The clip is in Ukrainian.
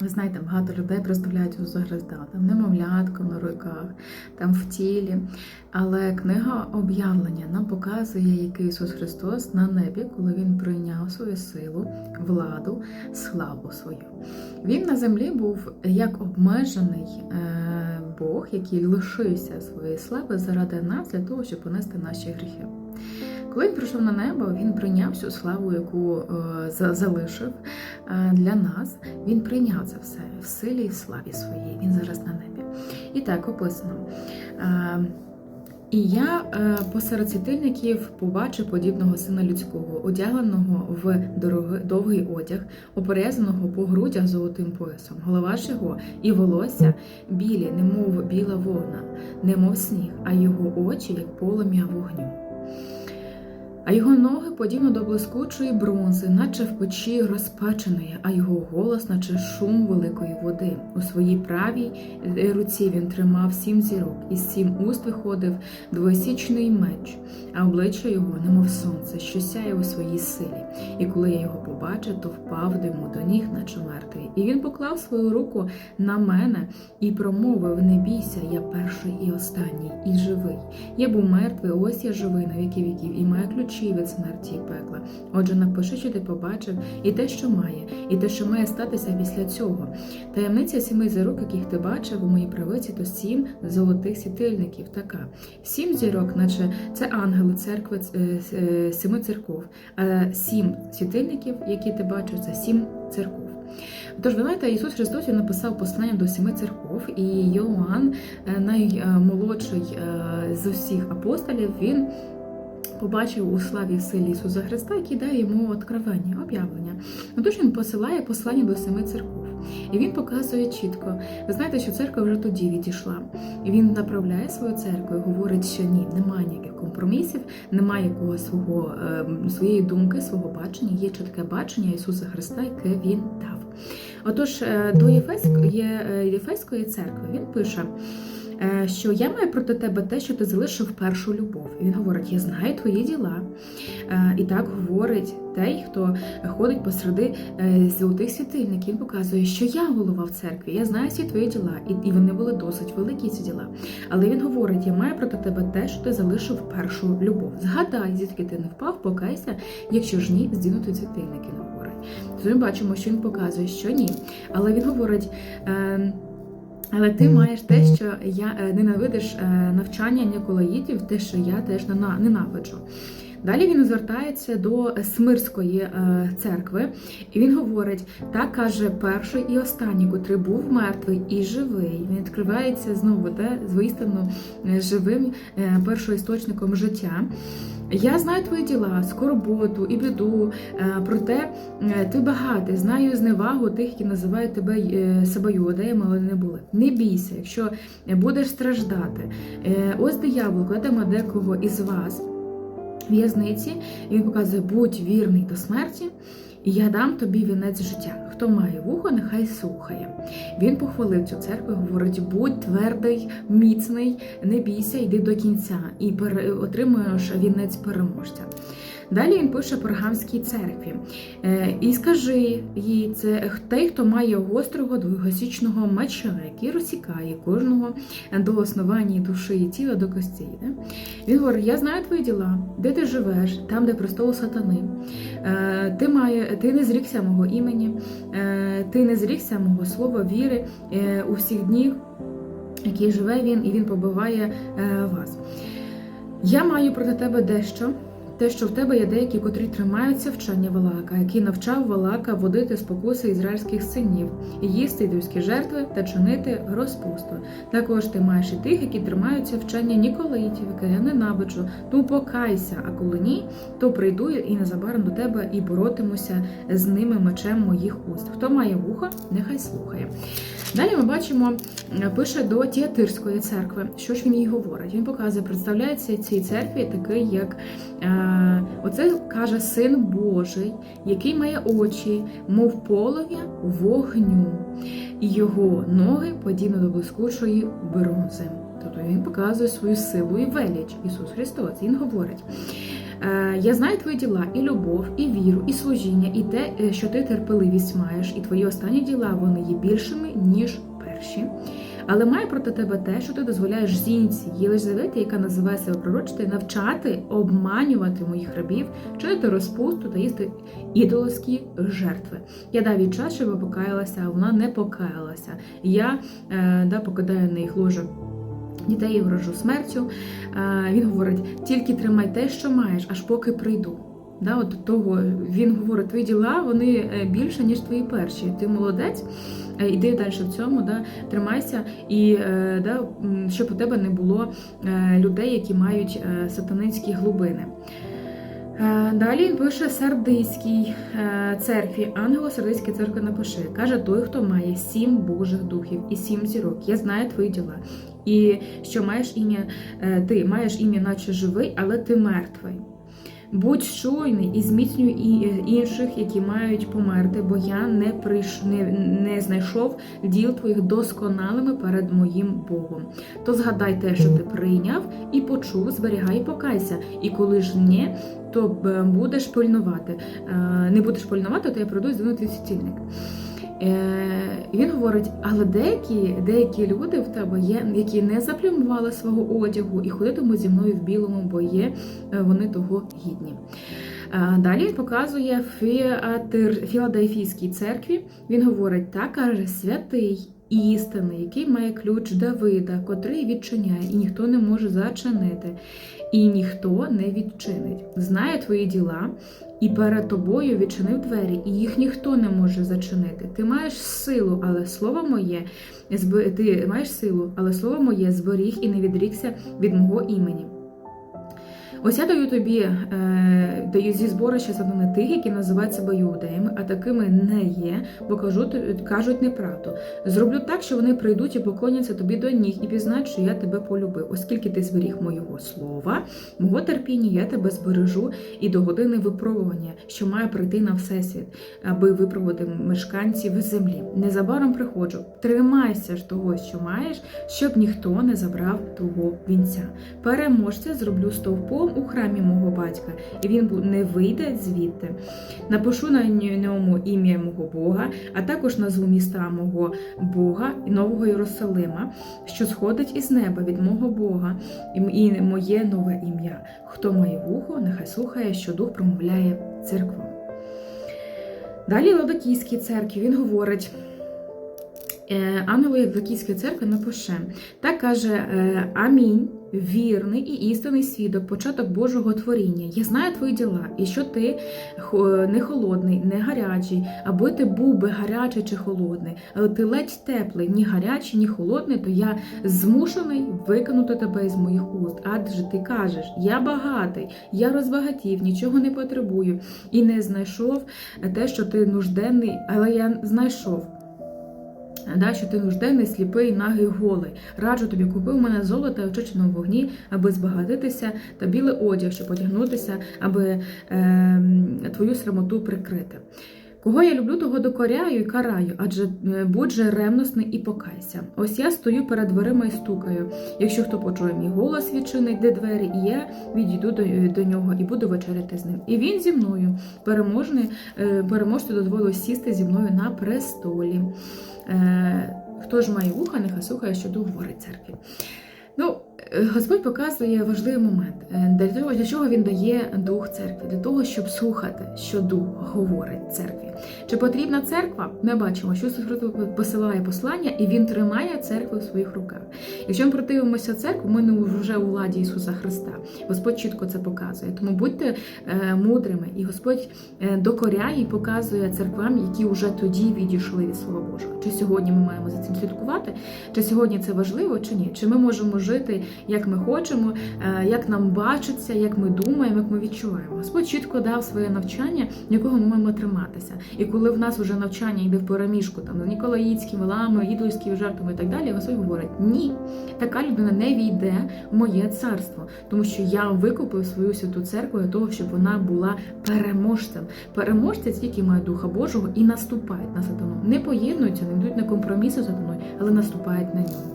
Ви знаєте, багато людей представляють Ісуса Христа, там немовлятко на руках, там в тілі. Але книга об'явлення нам показує, який Ісус Христос на небі, коли Він прийняв свою силу, владу, славу свою. Він на землі був як обмежений е, Бог, який лишився своєї слави заради нас для того, щоб понести наші гріхи. Коли він прийшов на небо, він прийняв всю славу, яку е, залишив е, для нас. Він прийняв це все в силі і в славі своїй. Він зараз на небі. І так описано. Е, і я посеред світильників побачив подібного сина людського, одягненого в дорогий, довгий одяг, оперезаного по грудях золотим поясом. Голова ж його і волосся білі, немов біла вовна, немов сніг, а його очі, як полум'я вогню. А його ноги подібно до блискучої бронзи, наче в печі розпаченої, а його голос, наче шум великої води. У своїй правій е, руці він тримав сім зірок, і з сім уст виходив двосічний меч, а обличчя його, немов сонце, що сяє у своїй силі. І коли я його побачив, то впав диму до ніг, наче мертвий. І він поклав свою руку на мене і промовив: Не бійся, я перший і останній, і живий. Я був мертвий, ось я живий на віки віків, і маю ключі від смерті і пекла. Отже, напиши, що ти побачив, і те, що має, і те, що має статися після цього. Таємниця сіми зірок, яких ти бачив у моїй правиці, то сім золотих світильників. Така сім зірок, наче це ангели церкви е, е, церков. А сім світильників, які ти бачив, це сім церков. Тож, ви знаєте, Ісус Христос написав послання до семи церков, і Йоанн, е, наймолодший е, з усіх апостолів, він побачив у славі силі Ісуса Христа, який дає йому откровення, об'явлення. Ну, тож він посилає послання до семи церков. І він показує чітко. Ви знаєте, що церква вже тоді відійшла. І він направляє свою церкву і говорить, що ні, немає ніяких компромісів, немає якогось свого е, своєї думки, свого бачення. Є чітке бачення Ісуса Христа, яке він дав. Отож, е, до Єфеської, Єфеської церкви він пише. Е, Що я маю проти тебе те, що ти залишив першу любов. І він говорить: Я знаю твої діла. Е, І так говорить той, хто ходить посреди е, золотих світильників. Він показує, що я голова в церкві, я знаю всі твої діла, і, вони були досить великі ці діла. Але він говорить: я маю проти тебе те, що ти залишив першу любов. Згадай, звідки ти не впав, покайся, якщо ж ні, здінути світильники говорить. Тобто ми бачимо, що він показує, що ні. Але він говорить. Е, але ти маєш те, що я е, ненавидиш е, навчання Ніколаїдів, те, що я теж ненавиджу. Далі він звертається до Смирської е, церкви, і він говорить: так каже перший і останній, котрий був мертвий і живий. Він відкривається знову де, звістину е, живим першоісточником життя. Я знаю твої діла, скорботу і біду, е, проте е, ти багатий, знаю зневагу тих, які називають тебе е, себе юдеями, але не були. Не бійся, якщо будеш страждати. Ось диявол кладемо декого із вас в'язниці, і він показує, будь вірний до смерті, і я дам тобі вінець життя. Хто має вухо, нехай слухає. Він похвалив цю церкву, і говорить: будь твердий, міцний, не бійся, йди до кінця, і отримуєш вінець переможця. Далі він пише Пергамській церкві. Е, І скажи їй, це той, хто має гострого двогосічного меча, який розсікає кожного до основання душі і тіла до костей. Він говорить: Я знаю твої діла, де ти живеш, там, де престол сатани. Е, Ти має, ти не зрікся мого імені, е, ти не зрікся мого слова віри у всіх днів, які живе він, і він побиває вас. Я маю проти тебе дещо. Те, що в тебе є деякі, котрі тримаються вчення Валака, який навчав Валака водити спокуси ізраїльських синів, і їсти людські жертви та чинити розпусту. Також ти маєш і тих, які тримаються вчення Ніколаїтів, яке я ненавиджу. Ну покайся, а коли ні, то прийду і незабаром до тебе і боротимуся з ними мечем моїх уст. Хто має вухо, нехай слухає. Далі ми бачимо, е, пише до Тіатирської церкви. Що ж він їй говорить? Він показує, представляється цій церкві такий, як е, оце каже син Божий, який має очі, мов полов'я вогню, і його ноги подібно до блискучої бронзи. Тобто він показує свою силу і велич Ісус Христос. Він говорить. Е, Я знаю твої діла, і любов, і віру, і служіння, і те, е, що ти терпеливість маєш, і твої останні діла вони є більшими, ніж перші. Але має проти тебе те, що ти дозволяєш жінці Єлизаветі, яка називає себе пророчити, навчати обманювати моїх рабів, чинити розпусту та їсти ідоловські жертви. Я дав їй час, щоб покаялася, а вона не покаялася. Я е, да, покидаю на їх ложе дітей вражу смертю. Е, він говорить: тільки тримай те, що маєш, аж поки прийду. Да, от того він говорить, твої діла вони е, більше, ніж твої перші. Ти молодець, е, іди далі в цьому, да, тримайся, і е, да, щоб у тебе не було людей, які мають сатанинські глибини. Далі пише Сардиській е, церкві, ангело-сардиській церкви напиши. Каже той, хто має сім Божих духів і сім зірок. Я знаю твої діла. І що маєш ім'я, ти маєш ім'я, наче живий, але ти мертвий. Будь чуйний і зміцнюй і е, інших, які мають померти, бо я не прийш... не, не знайшов діл твоїх досконалими перед моїм Богом. То згадай те, що ти прийняв і почув, зберігай і покайся. І коли ж ні, то будеш пильнувати. Е, Не будеш пильнувати, то я прийду і здвину твій світильник. Е, і Він говорить, але деякі, деякі люди в тебе є, які не заплюмували свого одягу і ходитимуть зі мною в білому, бо є е, вони того гідні. Е, Далі він показує Філадельфійській церкві. Він говорить, так каже святий істини, який має ключ Давида, котрий відчиняє, і ніхто не може зачинити, і ніхто не відчинить. Знає твої діла, і перед тобою відчинив двері, і їх ніхто не може зачинити. Ти маєш силу, але слово моє ти маєш силу, але слово моє зберіг і не відрікся від мого імені. Ось я даю тобі е, даю зі зборища сатани тих, які називають себе іудеями, а такими не є, бо кажуть, кажуть неправду. Зроблю так, що вони прийдуть і поклоняться тобі до ніг і пізнають, що я тебе полюбив, оскільки ти зберіг моєго слова, мого терпіння, я тебе збережу і до години випробування, що має прийти на всесвіт, аби випробувати мешканців землі. Незабаром приходжу. Тримайся ж того, що маєш, щоб ніхто не забрав твого вінця. Переможця зроблю стовпом у храмі мого батька, і він не вийде звідти. Напишу на ньому ім'я мого Бога, а також назву міста мого Бога і Нового Єрусалима, що сходить із неба від мого Бога, і моє нове ім'я. Хто має вухо, нехай слухає, що дух промовляє церкву. Далі Лодокійській церкві він говорить. Е, Ангелу Євдокійської церкви напише, так каже е, Амінь, вірний і істинний свідок, початок Божого творіння. Я знаю твої діла, і що ти не холодний, не гарячий, аби ти був би гарячий чи холодний, але ти ледь теплий, ні гарячий, ні холодний, то я змушений викинути тебе із моїх уст. Адже ти кажеш, я багатий, я розбагатів, нічого не потребую, і не знайшов те, що ти нужденний, але я знайшов. Да, що ти нужденний, сліпий, нагий, голий. Раджу тобі, купи у мене золото і очечено в вогні, аби збагатитися, та білий одяг, щоб одягнутися, аби е, твою срамоту прикрити. Кого я люблю, того докоряю і караю, адже е, будь же ревностний і покайся. Ось я стою перед дверима і стукаю. Якщо хто почує мій голос, відчинить де двері, і я відійду до, до нього і буду вечеряти з ним. І він зі мною переможний, е, переможцю дозволив сісти зі мною на престолі. Е, Хто ж має вуха, нехай слухає, що говорить церкві. Ну, е, Господь показує важливий момент. Е, Для того, для чого він дає дух церкві? Для того, щоб слухати, що дух говорить церкві. Чи потрібна церква? Ми бачимо, що Христос посилає послання, і він тримає церкву в своїх руках. Якщо ми противимося церкву, ми не вже у владі Ісуса Христа. Господь чітко це показує. Тому будьте е, мудрими, і Господь е, докоряє і показує церквам, які вже тоді відійшли від Слова Божого. Чи сьогодні ми маємо за цим слідкувати? Чи сьогодні це важливо, чи ні? Чи ми можемо жити як ми хочемо, е, як нам бачиться, як ми думаємо, як ми відчуваємо? Господь чітко дав своє навчання, якого ми маємо триматися. І коли в нас вже навчання йде в переміжку там з Ніколаїцькими лами, ідольськими жартами і так далі, Господь говорить: ні, така людина не війде в моє царство, тому що я викупив свою святу церкву для того, щоб вона була переможцем. Переможці тільки мають духа Божого і наступають на сатану. Не поєднуються, не йдуть на компроміси з сатаною, але наступають на нього.